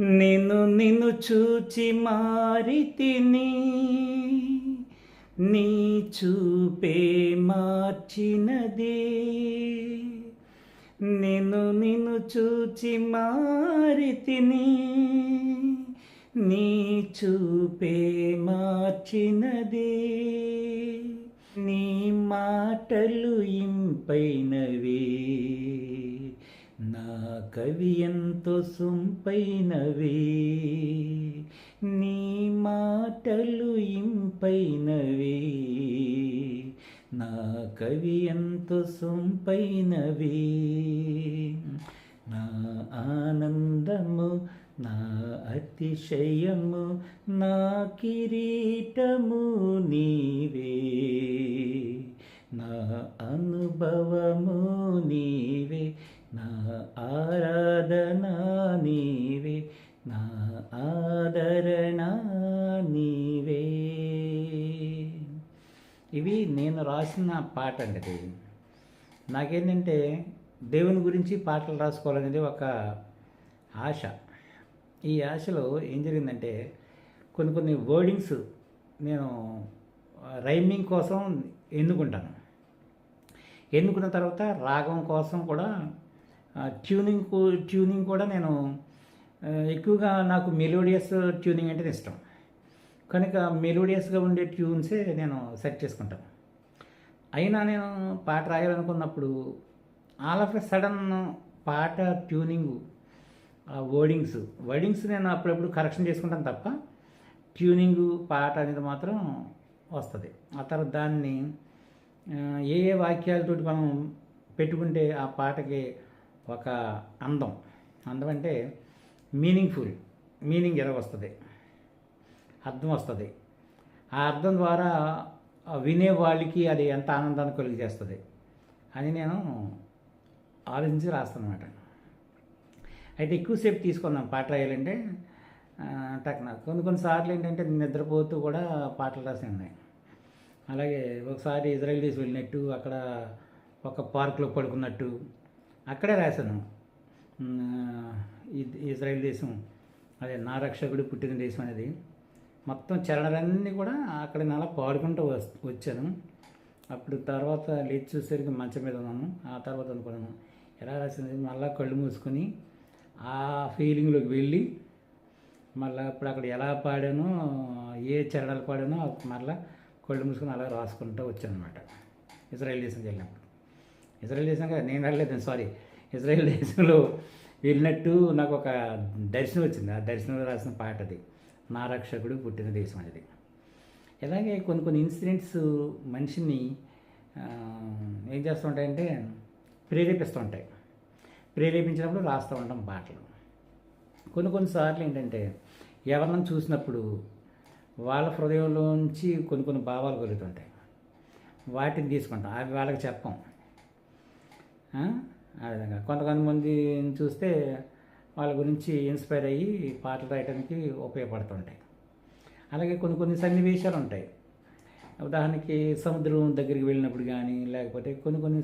నిన్ను నిన్ను చూచి మారి తిని నీ చూపే మార్చినది. నిన్ను నిన్ను చూచి మారి తిని నీ చూపే మార్చినది. నీ మాటలు ఇంపైనవి కవి ఎంతో సొంపైనవి. నీ మాటలు ఇంపైనవి. నా కవి ఎంతో సొంపైనవి. నా ఆనందము నా అతిశయము నా కిరీటము నీవే. నా అనుభవము నీవే. నా ఆరాధన నీవే నా ఆదరణ నీవే. ఇవి నేను రాసిన పాట అండి ఇది. నాకేంటంటే దేవుని గురించి పాటలు రాసుకోవాలనేది ఒక ఆశ. ఈ ఆశలో ఏం జరిగిందంటే కొన్ని కొన్ని వర్డింగ్స్ నేను రైమింగ్ కోసం ఎన్నుకుంటాను. ఎన్నుకున్న తర్వాత రాగం కోసం కూడా ట్యూనింగ్ ట్యూనింగ్ కూడా నేను ఎక్కువగా నాకు మెలోడియస్ ట్యూనింగ్ అంటే ఇష్టం. కనుక మెలోడియస్గా ఉండే ట్యూన్సే నేను సెట్ చేసుకుంటాను అయినా నేను పాట రాయాలనుకున్నప్పుడు ఆల్ ఆఫ్ ఎ సడన్ పాట ట్యూనింగ్ వర్డింగ్స్ వర్డింగ్స్ నేను అప్పుడప్పుడు కరెక్షన్ చేసుకుంటాను తప్ప ట్యూనింగ్ పాట అనేది మాత్రం వస్తుంది. ఆ తర్వాత దాన్ని ఏ ఏ వాక్యాలతోటి మనం పెట్టుకుంటే ఆ పాటకి ఒక అందం. అందం అంటే మీనింగ్ఫుల్ మీనింగ్ ఎలా వస్తుంది? అర్థం వస్తుంది. ఆ అర్థం ద్వారా వినే వాళ్ళకి అది ఎంత ఆనందాన్ని కలిగచేస్తుంది అని నేను ఆలోచించి రాస్తాను అయితే ఎక్కువసేపు తీసుకున్నాం పాట రాయాలంటే టక్న. కొన్ని కొన్నిసార్లు ఏంటంటే నిద్రపోతూ కూడా పాటలు రాసి ఉన్నాయి. అలాగే ఒకసారి ఇజ్రాయిల్ దేశం వెళ్ళినట్టు అక్కడ ఒక పార్క్లో పడుకున్నట్టు అక్కడే రాశాను. ఇ- ఇజ్రాయెల్ దేశం అదే నా రక్షకుడు పుట్టిన దేశం అనేది. మొత్తం చరణలన్నీ కూడా అక్కడ అలా పాడుకుంటూ వచ్చాను. అప్పుడు తర్వాత లేచి చూసేసరికి మంచం మీద ఉన్నాను. ఆ తర్వాత అనుకున్నాను ఎలా రాసింది? మళ్ళీ కళ్ళు మూసుకొని ఆ ఫీలింగ్లోకి వెళ్ళి మళ్ళీ అప్పుడు అక్కడ ఎలా పాడానో ఏ చరణాలు పాడానో మళ్ళీ కళ్ళు మూసుకొని అలా రాసుకుంటూ వచ్చాను అనమాట ఇజ్రాయెల్ దేశంకి వెళ్ళినప్పుడు. ఇజ్రాయెల్ దేశం నేను వెళ్ళలేదు సారీ ఇజ్రాయెల్ దేశంలో వెళ్ళినట్టు నాకు ఒక దర్శనం వచ్చింది. ఆ దర్శనంలో రాసిన పాట అది. నా రక్షకుడు పుట్టిన దేశం అనేది ఇలాగే కొన్ని కొన్ని ఇన్సిడెంట్స్ మనిషిని ఏం చేస్తూ ఉంటాయంటే ప్రేరేపిస్తూ ఉంటాయి ప్రేరేపించినప్పుడు రాస్తూ ఉంటాం పాటలు కొన్ని కొన్నిసార్లు ఏంటంటే ఎవరిని చూసినప్పుడు వాళ్ళ హృదయంలోంచి కొన్ని కొన్ని భావాలు కలుగుతుంటాయి. వాటిని తీసుకుంటాం. అవి వాళ్ళకి చెప్పం. ఆ? విధంగా. కొంతమంది చూస్తే వాళ్ళ గురించి ఇన్స్పైర్ అయ్యి పాటలు రాయడానికి ఉపయోగపడుతుంటాయి. అలాగే కొన్ని కొన్ని సన్నివేశాలు ఉంటాయి. ఉదాహరణకి సముద్రం దగ్గరికి వెళ్ళినప్పుడు కానీ లేకపోతే కొన్ని కొన్ని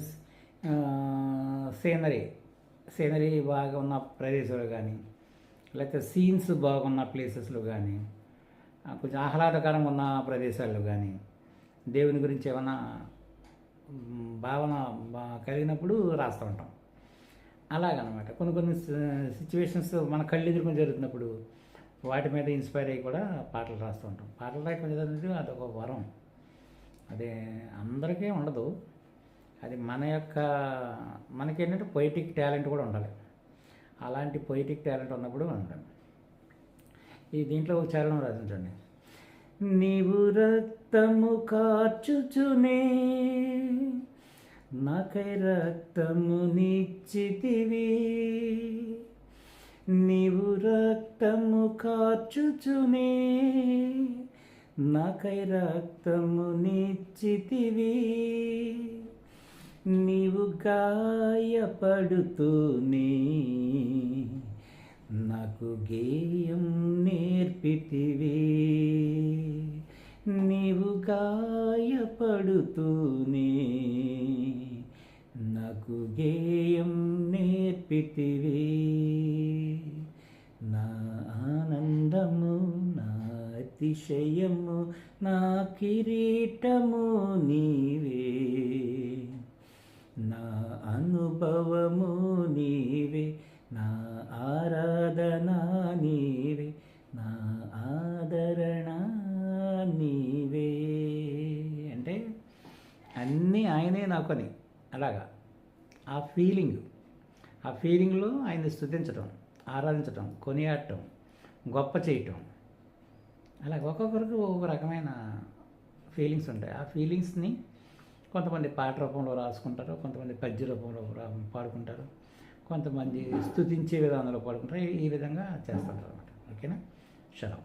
సీనరీ సీనరీ బాగా ఉన్న ప్రదేశాలు కానీ లేకపోతే సీన్స్ బాగున్న ప్లేసెస్లో కానీ కొంచెం ఆహ్లాదకరంగా ఉన్న ప్రదేశాల్లో కానీ దేవుని గురించి ఏమైనా భావన బా- కలిగినప్పుడు రాస్తూ ఉంటాం. అలాగనమాట. కొన్ని కొన్ని సిచ్యువేషన్స్ మన కళ్ళు ఎదుర్కొని జరుగుతున్నప్పుడు వాటి మీద ఇన్స్పైర్ అయ్యి కూడా పాటలు రాస్తూ ఉంటాం. పాటలు రాయడం అనేది అదొక వరం. అదే అందరికీ ఉండదు. అది మన యొక్క మనకి ఏంటంటే పొయిటిక్ టాలెంట్ కూడా ఉండాలి. అలాంటి పొయిటిక్ టాలెంట్ ఉన్నప్పుడు ఉండాలి. ఈ దీంట్లో ఒక చరణం రాసించండి నీవు రక్తము కార్చుచునే. నాకై రక్తము నిచ్చితివి. నీవు రక్తము కార్చుచునే. నాకై రక్తము నిచ్చితివి. నీవు గాయపడుతూనే. నాకు గేయం నేర్పితివే. నీవు గాయపడుతూనే నాకు గేయం నేర్పితివి. నా ఆనందము నా అతిశయము నా కిరీటము నీవే. నా అనుభవము నీవే. నా ఆరాధన నాకు అని అలాగా. ఆ ఫీలింగ్ ఆ ఫీలింగ్లో ఆయన్ని స్థుతించడం ఆరాధించడం కొనియాడటం గొప్ప చేయటం. అలాగ ఒక్కొక్కరికి ఒక్కొక్క రకమైన ఫీలింగ్స్ ఉంటాయి. ఆ ఫీలింగ్స్ని కొంతమంది పాట రూపంలో రాసుకుంటారు కొంతమంది పద్య రూపంలో పాడుకుంటారు కొంతమంది స్థుతించే విధానంలో పాడుకుంటారు. ఈ- విధంగా చేస్తుంటారు అనమాట ఓకేనా? షరం.